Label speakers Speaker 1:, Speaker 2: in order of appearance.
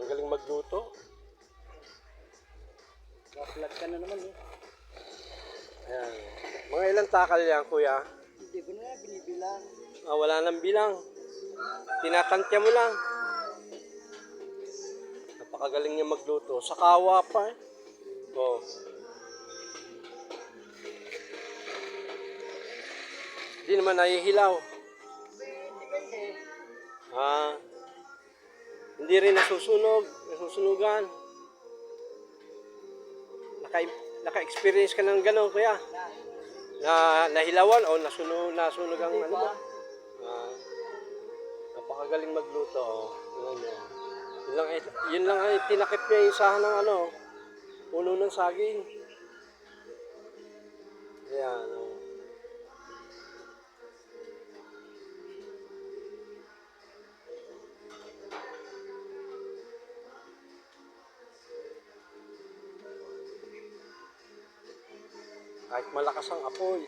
Speaker 1: Ang galing magluto.
Speaker 2: Kaplat ka na naman eh.
Speaker 1: Ayan. Mga ilang takal yan, kuya?
Speaker 2: Hindi ko na binibilang.
Speaker 1: Ah, wala nang bilang. Tinatantya mo lang. Napakagaling niya magluto. Sa kawa pa eh. Oh. Hindi naman nahihilaw. Hindi rin nasusunog. Nasusunugan. Naka, naka-experience ka ng gano'n, kuya?
Speaker 2: Na.
Speaker 1: Na nahilawan o nasunog, nasunog ang ano ba? Ah, napakagaling magluto. Oh. Yun. Yun lang, ay- yun lang ay tinakip niya yung sahan ng ano, puno ng saging. Kahit malakas ang apoy,